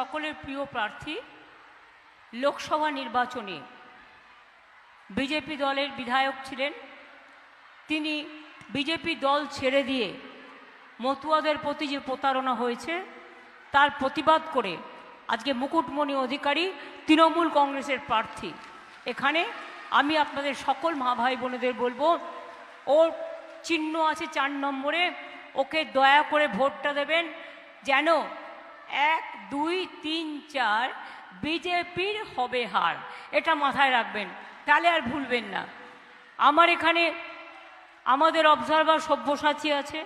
সকলের প্রিয় প্রার্থী, লোকসভা নির্বাচনে বিজেপি দলের বিধায়ক ছিলেন। তিনি বিজেপি দল ছেড়ে দিয়ে মতুয়াদের প্রতি যে প্রতারণা হয়েছে, তার প্রতিবাদ করে আজকে মুকুটমণি অধিকারী তৃণমূল কংগ্রেসের প্রার্থী। এখানে আমি আপনাদের সকল মা ভাই বোনেদের বলব, ওর চিহ্ন আছে চার নম্বরে, ওকে দয়া করে ভোটটা দেবেন, যেন এক, দুই, তিন, চার, বিজেপির হবে হার। এটা মাথায় রাখবেন, তাহলে আর ভুলবেন না। আমার এখানে আমাদের অবজারভার সব্যসাচী আছে,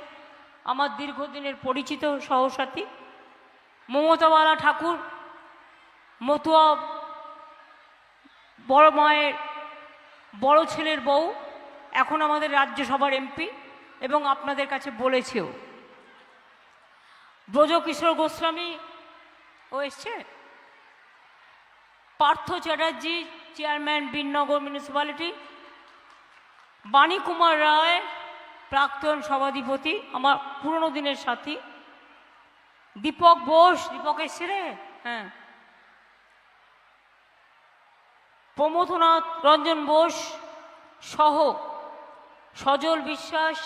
আমার দীর্ঘদিনের পরিচিত সহসাথী, মমতাবালা ঠাকুর, মতুয়া বড় মায়ের বড় ছেলের বউ, এখন আমাদের রাজ্যসভার এমপি এবং আপনাদের কাছে বলেছেও। ব্রজকিশোর গোস্বামী ও এসছে? Partha Chatterjee, chairman Binagar municipality. বাণী কুমার রায়, প্রাক্তন সভাধিপতি, আমার পুরনো দিনের সাথী। দীপক বোস, দীপক এসছে রে? হ্যাঁ। প্রমথনাথ রঞ্জন বোস সহ সজল বিশ্বাস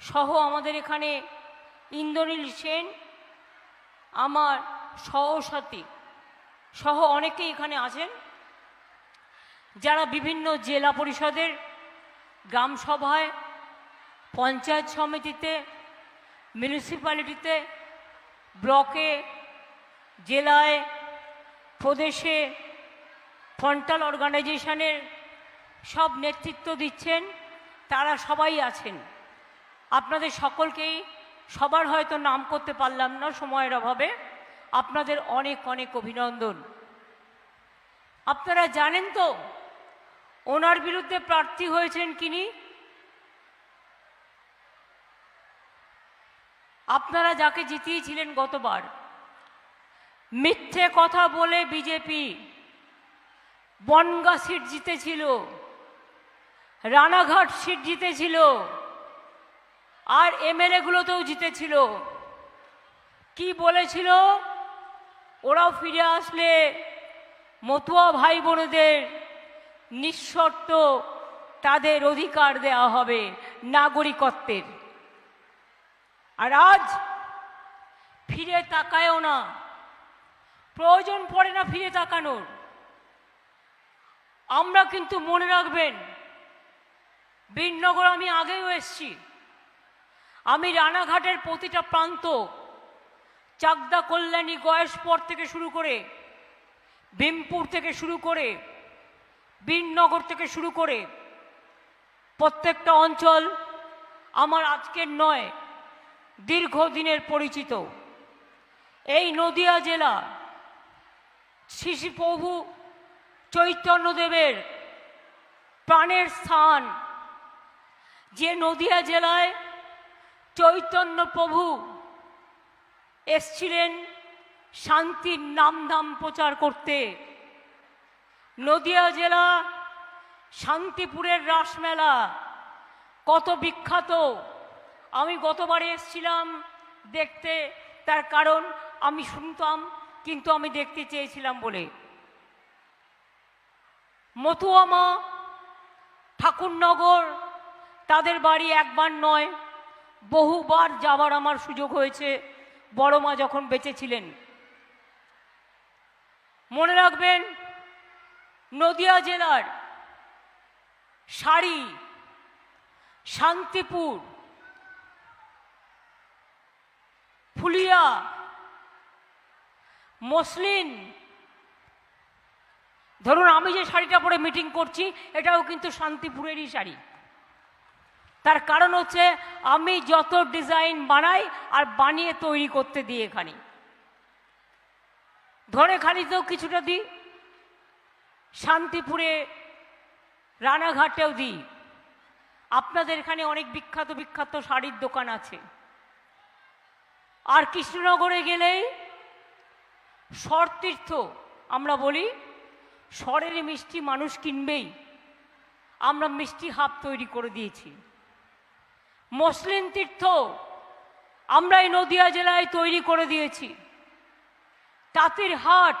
সহ আমাদের এখানে ইন্দ্রনীল সেন, আমার সহসাথী, সহ অনেকেই এখানে আছেন, যারা বিভিন্ন জেলা পরিষদের, গ্রাম সভায়, পঞ্চায়েত সমিতিতে মিউনিসিপ্যালিটিতে ব্লকে, জেলায়, প্রদেশে ফ্রন্টাল অর্গানাইজেশনের সব নেতৃত্ব দিচ্ছেন, তারা সবাই আছেন। আপনাদের সকলকেই সবার হয়তো নাম করতে পারলাম না সময়ের অভাবে। আপনাদের অনেক অনেক অভিনন্দন। আপনারা জানেন তো, ওনার বিরুদ্ধে প্রার্থী হয়েছেন কিনি? আপনারা যাকে জিতিয়েছিলেন গতবার, মিথ্যে কথা বলে বিজেপি বনগা সিট জিতেছিল, রানাঘাট সিট জিতেছিল আর এমএলএগুলোতেও জিতেছিল। কি বলেছিল? ওরাও ফিরে আসলে মতুয়া ভাই বোনেদের নিঃশর্ত তাদের অধিকার দেওয়া হবে নাগরিকত্বের। আর আজ ফিরে তাকায়ও না। প্রয়োজন পড়ে না ফিরে তাকানোর। আমরা কিন্তু মনে রাখবেন, বীরনগর আমি আগেও এসছি। আমি রানাঘাটের প্রতিটা প্রান্ত চাকদা কল্যাণী গয়েশপর থেকে শুরু করে ভীমপুর থেকে শুরু করে বীরনগর থেকে শুরু করে প্রত্যেকটা অঞ্চল আমার আজকের নয়, দীর্ঘদিনের পরিচিত। এই নদিয়া জেলা শিশি প্রভু চৈতন্যদেবের প্রাণের স্থান। যে নদিয়া জেলায় চৈতন্য প্রভু এসছিলেন শান্তির নাম ধাম প্রচার করতে। নদিয়া জেলা শান্তিপুরের রাসমেলা কত বিখ্যাত। আমি গতবারে এসছিলাম দেখতে, তার কারণ আমি শুনতাম, কিন্তু আমি দেখতে চেয়েছিলাম বলে। মতুয়ামা ঠাকুরনগর, তাদের বাড়ি একবার নয় বহুবার যাবার আমার সুযোগ হয়েছে, বড় মা যখন বেঁচে ছিলেন মনে রাখবেন, নদিয়া জেলার শাড়ি, শান্তিপুর, ফুলিয়া, মসলিন, ধরুন আমি যে শাড়িটা পরে মিটিং করছি, এটাও কিন্তু শান্তিপুরেরই শাড়ি। তার কারণ হচ্ছে আমি যত ডিজাইন বানাই আর বানিয়ে তৈরি করতে দিই এখানে। ধনেখালিতেও কিছুটা দিই, শান্তিপুরে, রানাঘাটেও দিই। আপনাদের এখানে অনেক বিখ্যাত বিখ্যাত শাড়ির দোকান আছে। আর কৃষ্ণনগরে গেলেই স্বরতীর্থ, আমরা বলি, স্বরের মিষ্টি মানুষ কিনবেই। আমরা মিষ্টি হাব তৈরি করে দিয়েছি। মসলিন তীর্থ আমরা এই নদিয়া জেলায় তৈরি করে দিয়েছি। তাঁতির হাট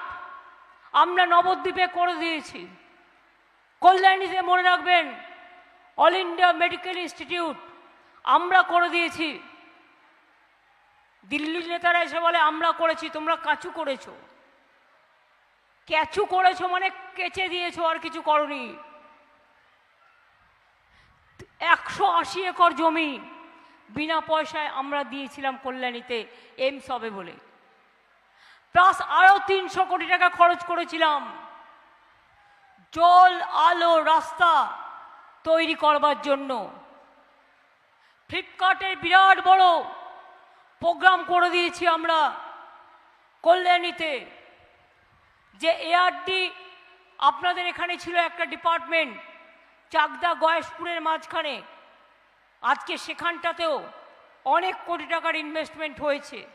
আমরা নবদ্বীপে করে দিয়েছি। কল্যাণীতে মনে রাখবেন, অল ইন্ডিয়া মেডিকেল ইনস্টিটিউট আমরা করে দিয়েছি। দিল্লির নেতারা এসে বলে, আমরা করেছি, তোমরা কাচু করেছ। ক্যাচু করেছ মানে কেচে দিয়েছ, আর কিছু করনি। একশো আশি একর জমি বিনা পয়সায় আমরা দিয়েছিলাম কল্যাণীতে এইমস হবে বলে। প্লাস আরও তিনশো কোটি টাকা খরচ করেছিলাম। জল, আলো, রাস্তা তৈরি করবার জন্য। ফ্লিপকার্টের বিরাট বড় প্রোগ্রাম করে দিয়েছি আমরা কল্যাণীতে, যে এআরডি আপনাদের এখানে ছিল একটা ডিপার্টমেন্ট। চাকদা গয়েশপুরের মাঝখানে। আজকে সেখানটাতেও অনেক কোটি টাকার ইনভেস্টমেন্ট হয়েছে।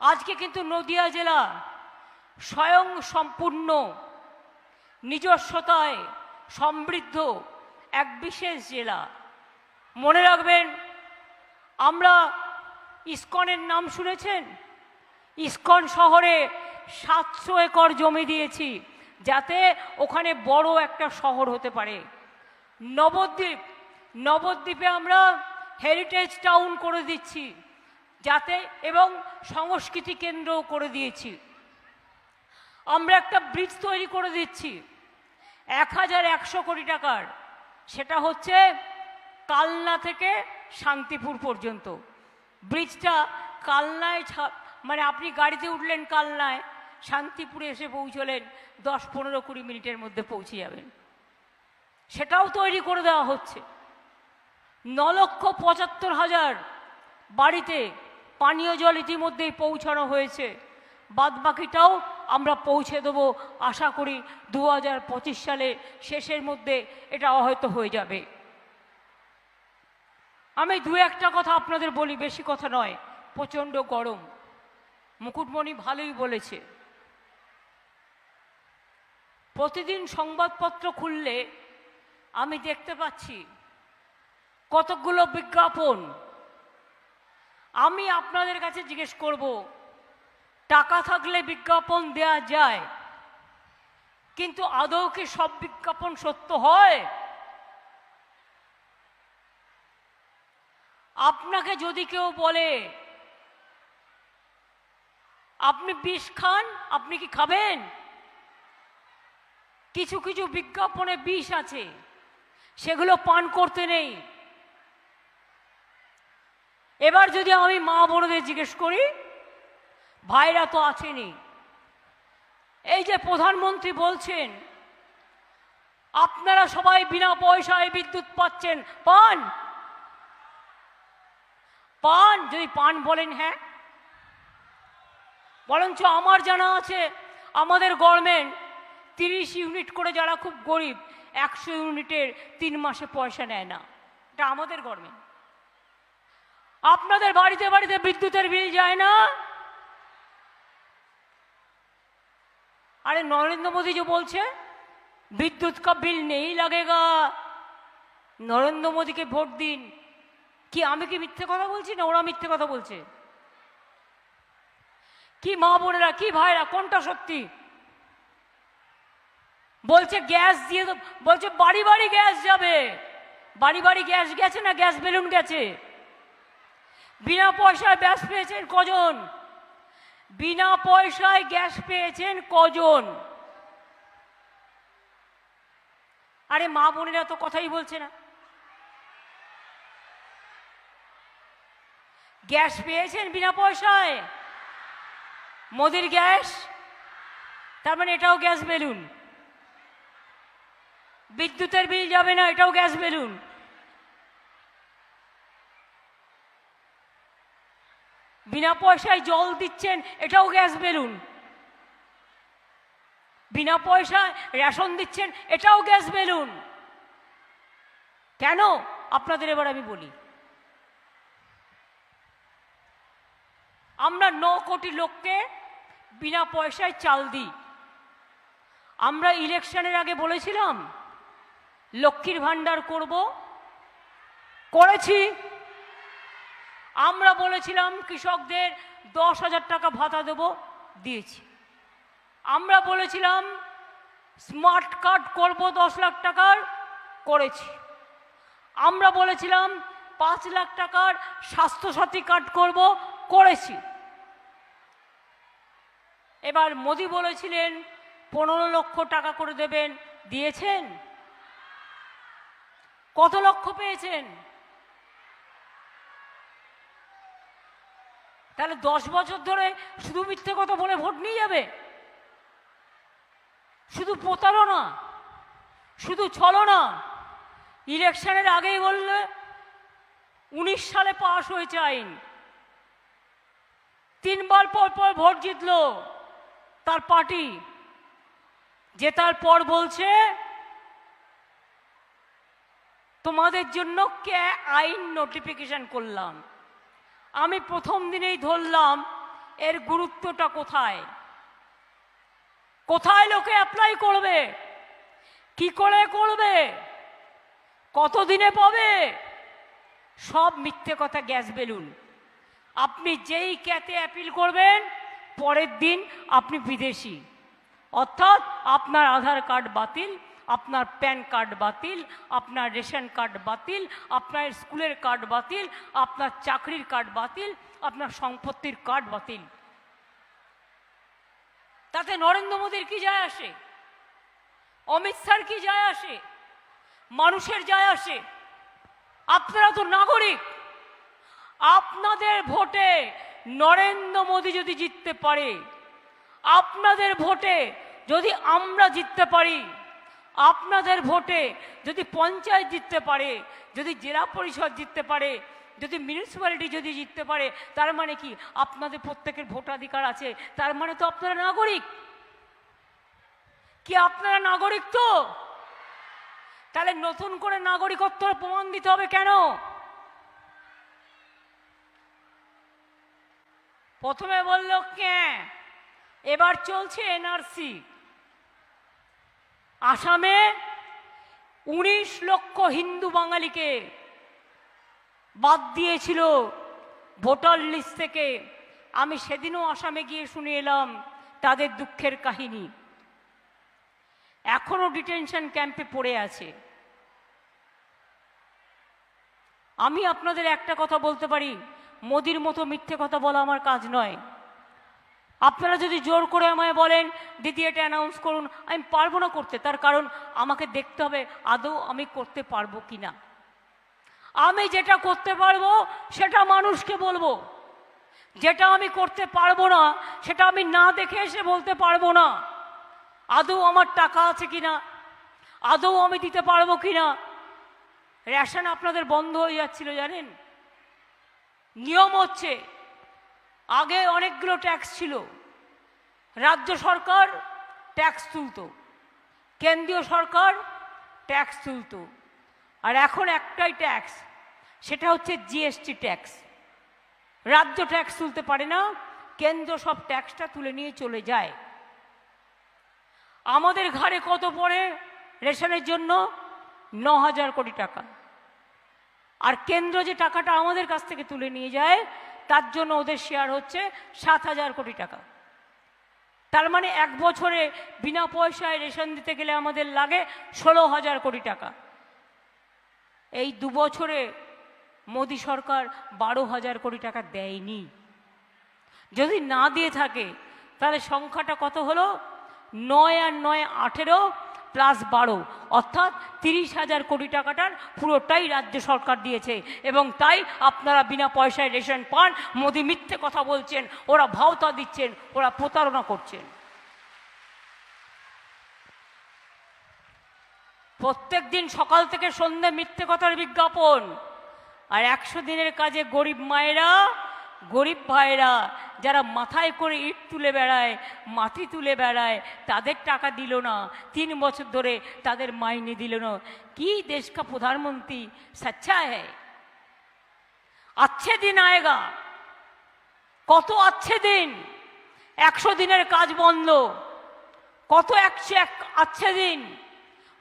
আজকে কিন্তু নদিয়া জেলা স্বয়ং সম্পূর্ণ নিজস্বতায় সমৃদ্ধ এক বিশেষ জেলা। মনে রাখবেন, আমরা ইস্কনের নাম শুনেছেন? ইস্কন শহরে সাতশো একর জমি দিয়েছি। যাতে ওখানে বড় একটা শহর হতে পারে। নবদ্বীপ, নবদ্বীপে আমরা হেরিটেজ টাউন করে দিচ্ছি, যাতে এবং সংস্কৃতি কেন্দ্রও করে দিয়েছি। আমরা একটা ব্রিজ তৈরি করে দিচ্ছি, এক হাজার একশো কোটি টাকার। সেটা হচ্ছে কালনা থেকে শান্তিপুর পর্যন্ত। ব্রিজটা কালনায় ছা- মানে আপনি গাড়িতে উঠলেন কালনায় শান্তিপুরে এসে পৌঁছলেন, দশ পনেরো কুড়ি মিনিটের মধ্যে পৌঁছে যাবেন। সেটাও তৈরি করে দেওয়া হচ্ছে। ন লক্ষ পঁচাত্তর হাজার বাড়িতে পানীয় জল ইতিমধ্যেই পৌঁছানো হয়েছে। বাদ বাকিটাও আমরা পৌঁছে দেবো। আশা করি দু হাজার পঁচিশ সালে শেষের মধ্যে এটা হয়তো হয়ে যাবে। আমি দু একটা কথা আপনাদের বলি, বেশি কথা নয়, প্রচণ্ড গরম। মুকুটমণি ভালোই বলেছে। প্রতিদিন সংবাদপত্র খুললে আমি দেখতে পাচ্ছি কতকগুলো বিজ্ঞাপন। আমি আপনাদের কাছে জিজ্ঞেস করব, টাকা থাকলে বিজ্ঞাপন দেয়া যায়, কিন্তু আদৌ কি সব বিজ্ঞাপন সত্য হয়? আপনাকে যদি কেউ বলে, আপনি বিষ খান, আপনি কি খাবেন? কিছু কিছু বিজ্ঞাপনে বিষ আছে। সেগুলো পান করতে নেই। এবার যদি আমি মা বোনদের জিজ্ঞেস করি, ভাইরা তো আছেনি এই যে প্রধানমন্ত্রী বলছেন, আপনারা সবাই বিনা পয়সায় বিদ্যুৎ পাচ্ছেন, পান? পান, যদি পান বলেন হ্যাঁ। বরঞ্চ আমার জানা আছে, আমাদের গভর্নমেন্ট তিরিশ ইউনিট করে যারা খুব গরিব, একশো ইউনিটের তিন মাসে পয়সা নেয় না। এটা আমাদের গভর্নমেন্ট আপনাদের বাড়িতে বাড়িতে বিদ্যুতের বিল যায় না? আরে নরেন্দ্র মোদী যে বলছে, বিদ্যুৎ কা বিল নেই লাগেগা। নরেন্দ্র মোদীকে ভোট দিন। কি আমি কি মিথ্যে কথা বলছি না ওরা মিথ্যে কথা বলছে? কি মা বোনেরা, কি ভাইরা কোনটা সত্যি? বলছে গ্যাস দিয়ে বলছে বাড়ি বাড়ি গ্যাস যাবে। বাড়ি বাড়ি গ্যাস গেছে না গ্যাস বেলুন গেছে? বিনা পয়সায় গ্যাস পেয়েছেন কজন? বিনা পয়সায় গ্যাস পেয়েছেন কজন? আরে মা বোনেরা তো কথাই বলছে না। গ্যাস পেয়েছেন বিনা পয়সায়? মোদির গ্যাস? তার মানে এটাও গ্যাস বেলুন। বিদ্যুতের বিল যাবে না, এটাও গ্যাস বেলুন। বিনা পয়সায় জল দিচ্ছেন, এটাও গ্যাস বেলুন। বিনা পয়সায় রেশন দিচ্ছেন, এটাও গ্যাস বেলুন। কেন? আপনাদের এবার আমি বলি। আমরা ন কোটি লোককে বিনা পয়সায় চাল দিই। আমরা ইলেকশনের আগে বলেছিলাম লক্ষ্মীর ভাণ্ডার করব। করেছি। আমরা বলেছিলাম, কৃষকদের দশ হাজার টাকা ভাতা দেব, দিয়েছি। আমরা বলেছিলাম, স্মার্ট কার্ড করব দশ লাখ টাকার, করেছি। আমরা বলেছিলাম, পাঁচ লাখ টাকার স্বাস্থ্যসাথী কার্ড করব, করেছি। এবার মোদি বলেছিলেন, পনেরো লক্ষ টাকা করে দেবেন, দিয়েছেন? কত লক্ষ পেয়েছেন? তাহলে দশ বছর ধরে শুধু মিথ্যে কথা বলে ভোট নিয়ে যাবে? শুধু প্রতারণা? শুধু ছলনা? ইলেকশনের আগেই বললে উনিশ সালে পাশ হয়েছে আইন। তিনবার পর পর ভোট জিতলো তার পার্টি। জেতার পর বলছে তোমাদের জন্য কে আইন নোটিফিকেশন করলাম? আমি প্রথম দিনেই ধরলাম, এর গুরুত্বটা কোথায়? কোথায় লোকে অ্যাপ্লাই করবে? কি করে করবে? কতদিনে পাবে? সব মিথ্যে কথা গ্যাস বেলুন। আপনি যেই ক্যাতে অ্যাপিল করবেন, পরের দিন আপনি বিদেশি। অর্থাৎ আপনার আধার কার্ড বাতিল আপনার প্যান কার্ড বাতিল, আপনার রেশন কার্ড বাতিল, আপনার স্কুলের কার্ড বাতিল, আপনার চাকরির কার্ড বাতিল, আপনার সম্পত্তির কার্ড বাতিল। তাতে নরেন্দ্র মোদীর কি যায় আসে? অমিত শাহর কি যায় আসে? মানুষের যায় আসে? আপনারা তো নাগরিক। আপনাদের ভোটে নরেন্দ্র মোদী যদি জিততে পারে, আপনাদের ভোটে যদি আমরা জিততে পারি আপনাদের ভোটে যদি পঞ্চায়েত জিততে পারে, যদি জেলা পরিষদ জিততে পারে, যদি মিউনিসিপ্যালিটি যদি জিততে পারে, তার মানে কি? আপনাদের প্রত্যেকের ভোটাধিকার আছে, তার মানে তো আপনারা নাগরিক। কি আপনারা নাগরিক তো? তাহলে নতুন করে নাগরিকত্ব প্রমাণ দিতে হবে কেন? প্রথমে বলল কে এবার চলছে এনআরসি। আসামে উনিশ লক্ষ হিন্দু বাঙালিকে বাদ দিয়েছিল ভোটার লিস্ট থেকে। আমি সেদিনও আসামে গিয়ে শুনে এলাম তাদের দুঃখের কাহিনী। এখনও ডিটেনশন ক্যাম্পে পড়ে আছে। আমি আপনাদের একটা কথা বলতে পারি। মোদির মতো মিথ্যে কথা বলা আমার কাজ নয়। আপনারা যদি জোর করে আমায় বলেন দিদি এটা অ্যানাউন্স করুন, আমি পারব না করতে। তার কারণ আমাকে দেখতে হবে আদৌ আমি করতে পারব কি না আমি যেটা করতে পারব, সেটা মানুষকে বলব। যেটা আমি করতে পারব না, সেটা আমি না দেখে এসে বলতে পারব না। আদৌ আমার টাকা আছে কি না আদৌ আমি দিতে পারব কি না রেশন আপনাদের বন্ধ হয়ে যাচ্ছিল, জানেন? নিয়ম হচ্ছে আগে অনেকগুলো ট্যাক্স ছিল। রাজ্য সরকার ট্যাক্স তুলত। কেন্দ্রীয় সরকার ট্যাক্স তুলত। আর এখন একটাই ট্যাক্স, সেটা হচ্ছে জিএসটি ট্যাক্স। রাজ্য ট্যাক্স তুলতে পারে না, কেন্দ্র সব ট্যাক্সটা তুলে নিয়ে চলে যায়। আমাদের ঘরে কত পড়ে রেশনের জন্য? ন হাজার কোটি টাকা। আর কেন্দ্র যে টাকাটা আমাদের কাছ থেকে তুলে নিয়ে যায় তার জন্য ওদের শেয়ার হচ্ছে সাত হাজার কোটি টাকা। তার মানে এক বছরে বিনা পয়সায় রেশন দিতে গেলে আমাদের লাগে ষোলো হাজার কোটি টাকা। এই দু বছরে মোদী সরকার বারো হাজার কোটি টাকা দেয়নি। যদি না দিয়ে থাকে, তাহলে সংখ্যাটা কত হলো? নয় আর নয় আঠেরো প্লাস বারো। অর্থাৎ তিরিশ হাজার কোটি টাকাটার পুরোটাই রাজ্য সরকার দিয়েছে। এবং তাই আপনারা বিনা পয়সায় রেশন পান। মোদি মিথ্যে কথা বলছেন, ওরা ভাওতা দিচ্ছেন, ওরা প্রতারণা করছেন। প্রত্যেক দিন সকাল থেকে সন্ধ্যে মিথ্যে কথার বিজ্ঞাপন। আর একশো দিনের কাজে গরিব মায়েরা গরিব ভাইরা যারা মাথায় করে ইট তুলে বেড়ায়, মাটি তুলে বেড়ায়, তাদের টাকা দিল না। তিন বছর ধরে তাদের মাইনে দিল না। কি দেশ কা প্রধানমন্ত্রী সচ্ছা হে? আচ্ছে দিন আয়েগা। কত আচ্ছে দিন? একশো দিনের কাজ বন্ধ। কত একশো এক আচ্ছে দিন?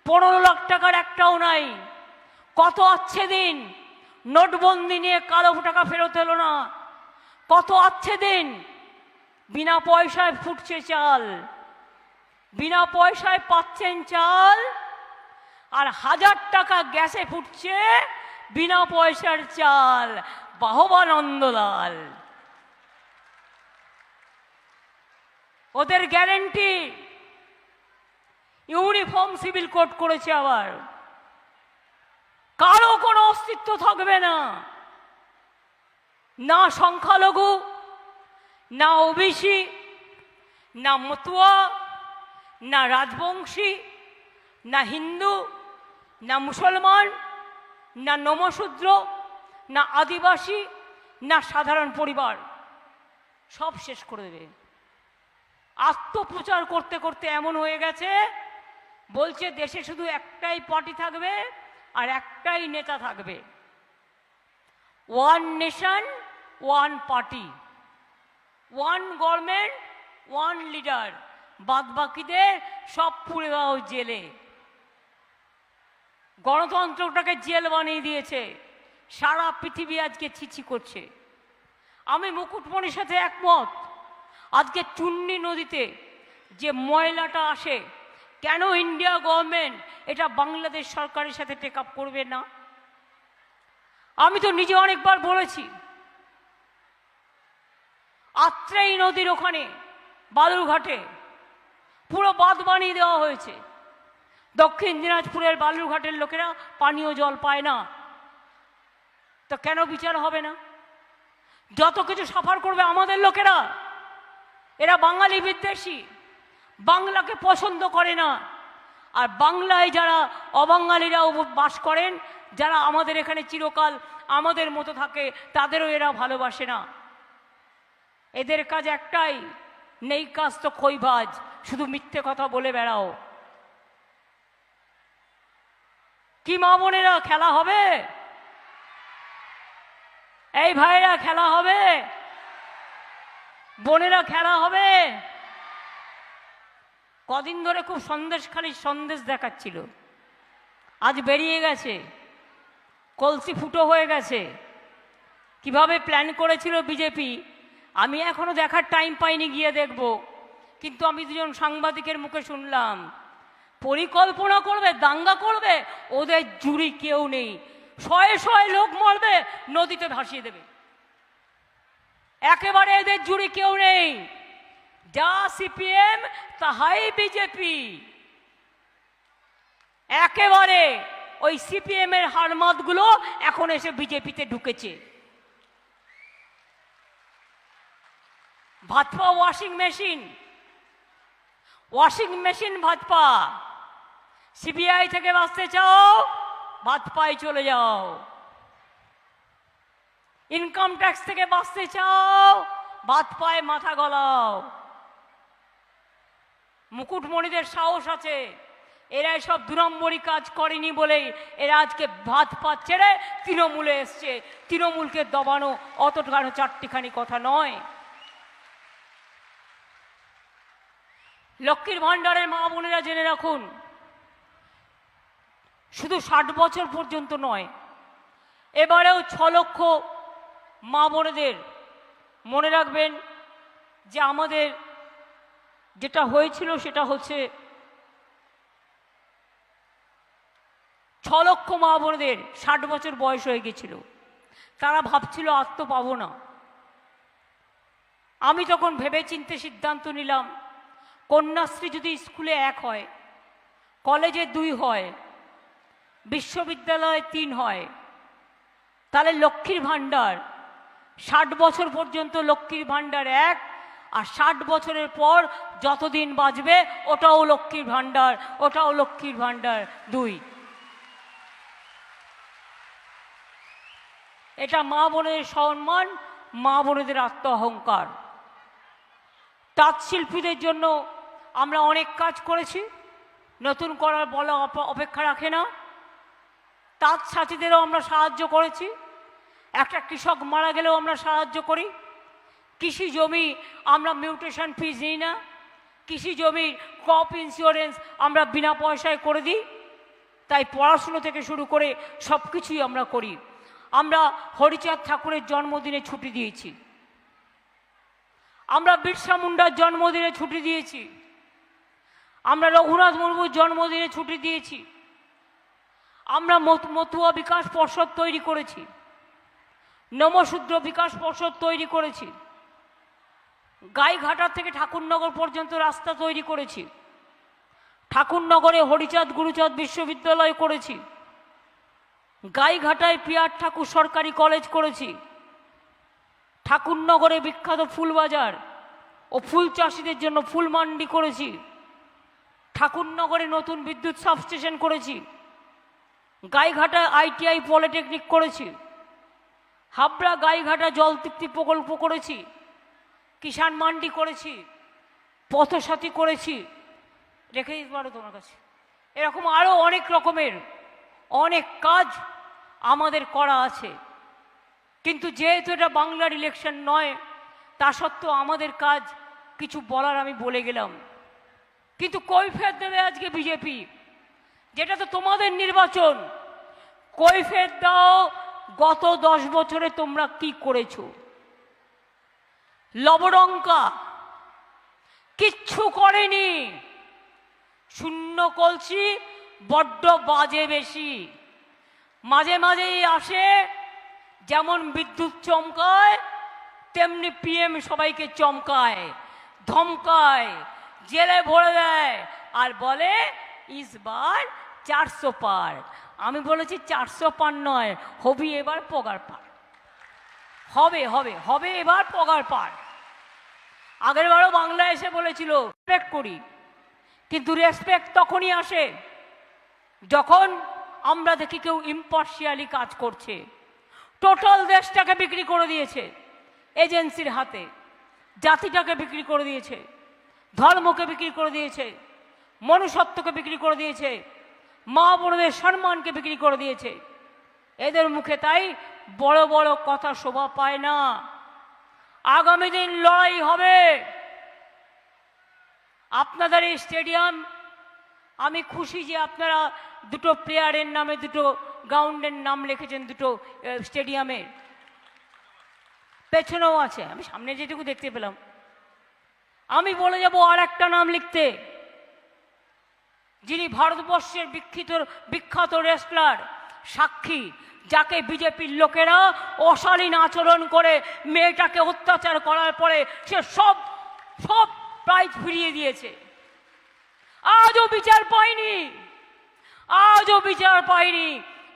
পনেরো লাখ টাকার একটাও নাই। কত আচ্ছে দিন? নোটবন্দি নিয়ে কালো টাকা ফেরত এলো না। কত আছে দিন? বিনা পয়সায় ফুটছে চাল। বিনা পয়সায় পাচ্ছেন চাল, আর হাজার টাকা গ্যাসে ফুটছে বিনা পয়সার চাল। বাহবানন্দলাল ওদের গ্যারেন্টি। ইউনিফর্ম সিভিল কোড করেছে আবার। কারও কোনো অস্তিত্ব থাকবে না। না সংখ্যালঘু, না ওবিসি, না মতুয়া, না রাজবংশী, না হিন্দু, না মুসলমান, না নমশূদ্র, না আদিবাসী, না সাধারণ পরিবার। সব শেষ করে দেবে। আত্মপ্রচার করতে করতে এমন হয়ে গেছে, বলছে দেশে শুধু একটাই পার্টি থাকবে আর একটাই নেতা থাকবে। One nation one party one government one leader বাদ বাকিদের সব পুড়ে দাও জেলে। গণতন্ত্রটাকে জেল বানিয়ে দিয়েছে। সারা পৃথিবী আজকে ছিছি করছে। আমি মুকুটমণির সাথে একমত। আজকে চুন্নি নদীতে যে ময়লাটা আসে, কেন ইন্ডিয়া গভর্নমেন্ট এটা বাংলাদেশ সরকারের সাথে টেক আপ করবে না? আমি তো নিজে অনেকবার বলেছি আত্রেই নদীর ওখানে বালুরঘাটে পুরো বাঁধ বানিয়ে দেওয়া হয়েছে। দক্ষিণ দিনাজপুরের বালুরঘাটের লোকেরা পানীয় জল পায় না। তো কেন বিচার হবে না? যত কিছু সাফার করবে আমাদের লোকেরা। এরা বাঙালি বিদ্বেষী, বাংলাকে পছন্দ করে না। আর বাংলায় যারা অবাঙালিরাও বাস করেন, যারা আমাদের এখানে চিরকাল আমাদের মতো থাকে, তাদেরও এরা ভালোবাসে না। এদের কাজ একটাই, নেই কাজ তো খৈভাজ শুধু মিথ্যে কথা বলে বেড়াও। কি মা বোনেরা, খেলা হবে? এই ভাইরা, খেলা হবে? বোনেরা, খেলা হবে? কদিন ধরে খুব সন্দেশ খালি সন্দেশ দেখাচ্ছিল। আজ বেরিয়ে গেছে। কলসি ফুটো হয়ে গেছে। কীভাবে প্ল্যান করেছিল বিজেপি? আমি এখনও দেখার টাইম পাইনি গিয়ে দেখব। কিন্তু আমি দুজন সাংবাদিকের মুখে শুনলাম, পরিকল্পনা করবে, দাঙ্গা করবে, ওদের জুড়ি কেউ নেই। শয়ে শয়ে লোক মরবে, নদীতে ভাসিয়ে দেবে। একেবারে এদের জুড়ি কেউ নেই। যা সিপিএম, তাহাই বিজেপি। একেবারে ওই সিপিএম এর হারমাতগুলো এখন এসে বিজেপিতে ঢুকেছে। Bhajpa washing machine washing machine ভাতপা। CBI থেকে বাঁচতে চাও ভাজপায় চলে যাও। ইনকাম ট্যাক্স থেকে বাঁচতে চাও ভাজপায় মাথা গলাও। মুকুটমণিদের সাহস আছে। এরা সব দুরম্বরী কাজ করেনি বলেই এরা আজকে ভাত পাত ছেড়ে তৃণমূলে এসছে। তৃণমূলকে দবানো অতটা চারটিখানি কথা নয়। লক্ষ্মীর ভাণ্ডারের মা বোনেরা জেনে রাখুন, শুধু ষাট বছর পর্যন্ত নয়, এবারেও ছ লক্ষ মা বোনেদের মনে রাখবেন যে আমাদের যেটা হয়েছিল সেটা হচ্ছে ছ লক্ষ মা বোনেদের ষাট বছর বয়স হয়ে গেছিল। তারা ভাবছিল আত্ম পাবো না। আমি তখন ভেবে চিনতে সিদ্ধান্ত নিলাম কন্যাশ্রী যদি স্কুলে এক হয়, কলেজে দুই হয়, বিশ্ববিদ্যালয়ে তিন হয়, তাহলে লক্ষ্মীর ভাণ্ডার, ষাট বছর পর্যন্ত লক্ষ্মীর ভাণ্ডার এক, আর ষাট বছরের পর যতদিন বাঁচবে, ওটাও লক্ষ্মীর ভাণ্ডার, ওটাও লক্ষ্মীর ভাণ্ডার দুই। এটা মা বোনের সম্মান, মা বোনেদের আত্ম অহংকার তাঁত শিল্পীদের জন্য আমরা অনেক কাজ করেছি। নতুন করার বলা অপেক্ষা রাখে না। তাঁত সাথীদেরও আমরা সাহায্য করেছি। একটা কৃষক মারা গেলেও আমরা সাহায্য করি। কৃষি জমি আমরা মিউটেশন ফিজ নিই না। কৃষি জমির ক্রপ ইন্স্যুরেন্স আমরা বিনা পয়সায় করে দিই। তাই পড়াশুনো থেকে শুরু করে সব কিছুই আমরা করি। আমরা হরিচাঁদ ঠাকুরের জন্মদিনে ছুটি দিয়েছি। আমরা বিরসা মুন্ডার জন্মদিনে ছুটি দিয়েছি। আমরা রঘুনাথ মুর্মুর জন্মদিনে ছুটি দিয়েছি। আমরা মত- মতুয়া বিকাশ পর্ষদ তৈরি করেছি। নমশূদ্র বিকাশ পর্ষদ তৈরি করেছি। গাইঘাটা থেকে ঠাকুরনগর পর্যন্ত রাস্তা তৈরি করেছি। ঠাকুরনগরে হরিচাঁদ গুরুচাঁদ বিশ্ববিদ্যালয় করেছি। গাইঘাটায় পিয়ার ঠাকুর সরকারি কলেজ করেছি। ঠাকুরনগরে বিখ্যাত ফুলবাজার ও ফুল চাষিদের জন্য ফুল মান্ডি করেছি। ঠাকুরনগরে নতুন বিদ্যুৎ সাবস্টেশন করেছি। গাইঘাটা আইটিআই পলিটেকনিক করেছি। হাবড়া গাইঘাটা জল তৃপ্তি প্রকল্প করেছি। কিষাণ মান্ডি করেছি। পথসাথী করেছি। রেখে দিতে পারো তোমার কাছে। এরকম আরও অনেক রকমের অনেক কাজ আমাদের করা আছে। কিন্তু যেহেতু এটা বাংলার ইলেকশন নয়, তা সত্ত্বেও আমাদের কাজ কিছু বলার আমি বলে গেলাম। কিন্তু কৈফের দেবে আজকে বিজেপি। যেটা তো তোমাদের নির্বাচন। কৈফের দাও, গত দশ বছরে তোমরা কি করেছ? লবরঙ্কা কিচ্ছু করেনি। শূন্য কলসি, বড্ড বাজে বেশি। মাঝে মাঝেই আসে, যেমন বিদ্যুৎ চমকায়, তেমনি পিএম সবাইকে চমকায়, ধমকায়। জেলে ভরে দেয়। আর বলে ইসবার চারশো পার। আমি বলেছি, চারশো পার নয়, হবি এবার পগার পার। হবে হবে হবে এবার পগার পার। আগের বারও বাংলা এসে বলেছিল রেসপেক্ট করি, কিন্তু রেসপেক্ট তখনই আসে যখন আমরা দেখি কেউ ইম্পার্শিয়ালি কাজ করছে। টোটাল দেশটাকে বিক্রি করে দিয়েছে এজেন্সির হাতে, জাতিটাকে বিক্রি করে দিয়েছে। ধর্মকে বিক্রি করে দিয়েছে মনুষ্যত্বকে বিক্রি করে দিয়েছে মা বোনদের সম্মানকে বিক্রি করে দিয়েছে। এদের মুখে তাই বড় বড় কথা শোভা পায় না। আগামী দিন লড়াই হবে। আপনাদের এই স্টেডিয়াম আমি খুশি যে আপনারা দুটো প্লেয়ারের নামে দুটো গ্রাউন্ডের নাম লিখেছেন দুটো আহ, স্টেডিয়ামে। পেছনেও আছে আমি সামনে যেটুকু দেখতে পেলাম। আমি বলে যাব আর একটা নাম লিখতে। যিনি ভারতবর্ষের বিখ্যাত বিখ্যাত রেসলার সাক্ষী, যাকে বিজেপির লোকেরা অশালীন আচরণ করে মেয়েটাকে অত্যাচার করার পরে সে সব সব প্রাইজ ফিরিয়ে দিয়েছে। আজও বিচার পায়নি আজও বিচার পায়নি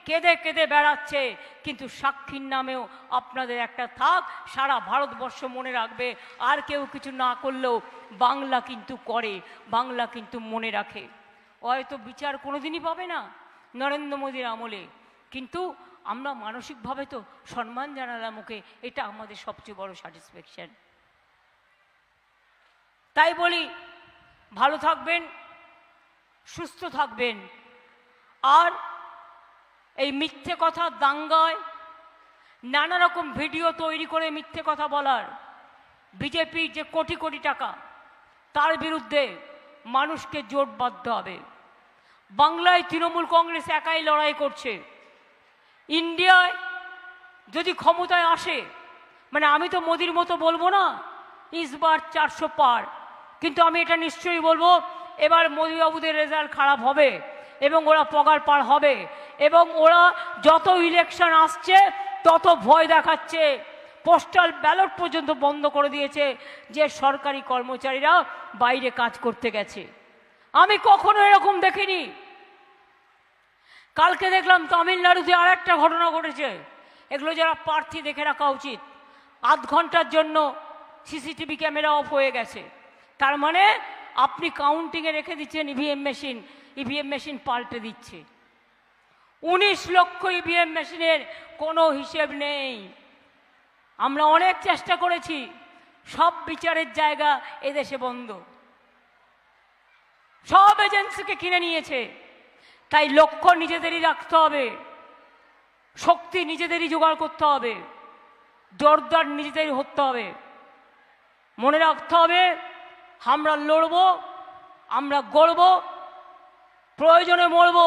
কেঁদে কেঁদে বেড়াচ্ছে কিন্তু সাক্ষীর নামেও আপনাদের একটা থাক। সারা ভারতবর্ষ মনে রাখবে, আর কেউ কিছু না করলেও বাংলা কিন্তু করে, বাংলা কিন্তু মনে রাখে। হয়তো বিচার কোনো দিনই পাবে না নরেন্দ্র মোদীর আমলে। কিন্তু আমরা মানসিকভাবে তো সম্মান জানালাম ওকে, এটা আমাদের সবচেয়ে বড় স্যাটিসফ্যাকশন তাই বলি, ভালো থাকবেন, সুস্থ থাকবেন, আর এই মিথ্যে কথা দাঙ্গায় নানা রকম ভিডিও তৈরি করে মিথ্যে কথা বলার। বিজেপির যে কোটি কোটি টাকা, তার বিরুদ্ধে মানুষকে জোট বাঁধতে হবে। বাংলায় তৃণমূল কংগ্রেস একাই লড়াই করছে। ইন্ডিয়ায় যদি ক্ষমতায় আসে মানে আমি তো মোদির মতো বলব না ইসবার চারশো পার। কিন্তু আমি এটা নিশ্চয়ই বলব, এবার মোদীবাবুদের রেজাল্ট খারাপ হবে এবং ওরা পগার পার হবে। এবং ওরা যত ইলেকশন আসছে, তত ভয় দেখাচ্ছে। পোস্টাল ব্যালট পর্যন্ত বন্ধ করে দিয়েছে যে সরকারি কর্মচারীরা বাইরে কাজ করতে গেছে। আমি কখনো এরকম দেখিনি। কালকে দেখলাম তামিলনাড়ুতে আর একটা ঘটনা ঘটেছে। এগুলো যারা প্রার্থী দেখে রাখা উচিত। আধ ঘণ্টার জন্য সিসিটিভি ক্যামেরা অফ হয়ে গেছে। তার মানে আপনি কাউন্টিংয়ে রেখে দিচ্ছেন ইভিএম মেশিন ইভিএম মেশিন পাল্টে দিচ্ছে। উনিশ লক্ষ ইভিএম মেশিনের কোনো হিসেব নেই। আমরা অনেক চেষ্টা করেছি, সব বিচারের জায়গা এদেশে বন্ধ। সব এজেন্সিকে কিনে নিয়েছে, তাই লক্ষ্য নিজেদেরই রাখতে হবে, শক্তি নিজেদেরই জোগাড় করতে হবে জোরদার নিজেদেরই হতে হবে। মনে রাখতে হবে, আমরা লড়ব, আমরা গড়ব, প্রয়োজনে মরব।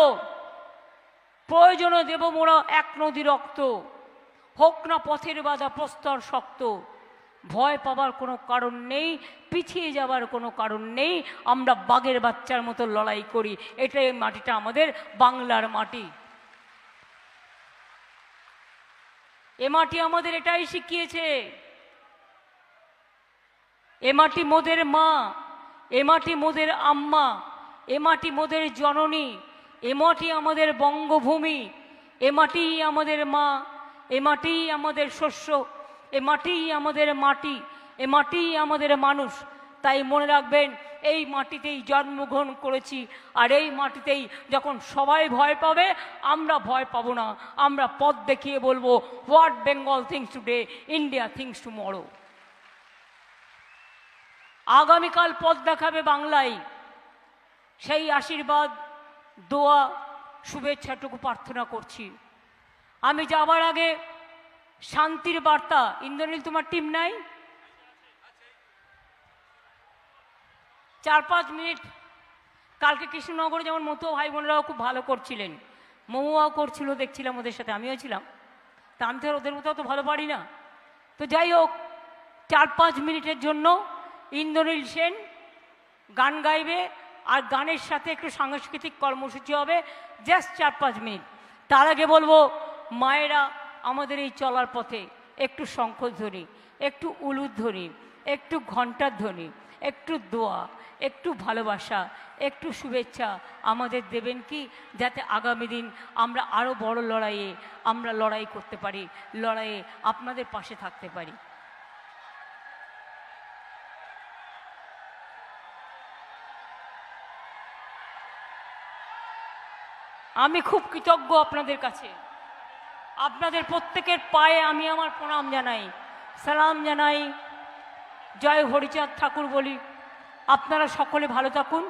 প্রয়োজনে দেব মোরা এক নদী রক্ত। হোক না পথের বাধা, প্রস্তর শক্ত। ভয় পাবার কোনো কারণ নেই, পিছিয়ে যাবার কোনো কারণ নেই। আমরা বাঘের বাচ্চার মতো লড়াই করি। এটাই মাটিটা আমাদের বাংলার মাটি। এ মাটি আমাদের এটাই শিখিয়েছে। এ মাটি মোদের মা, এ মাটি মোদের আম্মা, এ মাটি মোদের জননী। এ মাটি আমাদের বঙ্গভূমি, এ মাটি আমাদের মা, এ মাটি আমাদের শস্য, এ মাটি আমাদের মাটি, এ মাটি আমাদের মানুষ। তাই মনে রাখবেন, এই মাটিতেই জন্মগ্রহণ করেছি, আর এই মাটিতেই যখন সবাই ভয় পাবে, আমরা ভয় পাবো না। আমরা পথ দেখিয়ে বলব, what Bengal thinks today, India thinks to tomorrow. আগামীকাল পথ দেখাবে বাংলায়। সেই আশীর্বাদ দোয়া শুভেচ্ছাটুকু প্রার্থনা করছি। আমি যাবার আগে শান্তির বার্তা, ইন্দ্রনীল, তোমার টিম নাই? চার পাঁচ মিনিট। কালকে কৃষ্ণনগরে যেমন মতো ভাই বোনেরাও খুব ভালো করছিলেন, মহুয়াও করছিল, দেখছিলাম ওদের সাথে, আমিও ছিলাম। তা আমি তো ওদের মতো অত ভালো পারি না। তো যাই হোক, চার পাঁচ মিনিটের জন্য ইন্দ্রনীল সেন গান গাইবে আর গানের সাথে একটু সাংস্কৃতিক কর্মসূচি হবে জাস্ট চার পাঁচ মিনিট। তার আগে বলব, মায়েরা আমাদের এই চলার পথে একটু শঙ্খধ্বনি একটু উলুধ্বনি, একটু ঘণ্টার ধ্বনি, একটু দোয়া, একটু ভালোবাসা, একটু শুভেচ্ছা আমাদের দেবেন কি? যাতে আগামী দিন আমরা আরও বড় লড়াইয়ে আমরা লড়াই করতে পারি, লড়াইয়ে আপনাদের পাশে থাকতে পারি। আমি খুব কৃতজ্ঞ আপনাদের কাছে। আপনাদের প্রত্যেকের পায়ে আমি আমার প্রণাম জানাই। সালাম জানাই। জয় হরিচাঁদ ঠাকুর বলি। আপনারা সকলে ভালো থাকুন।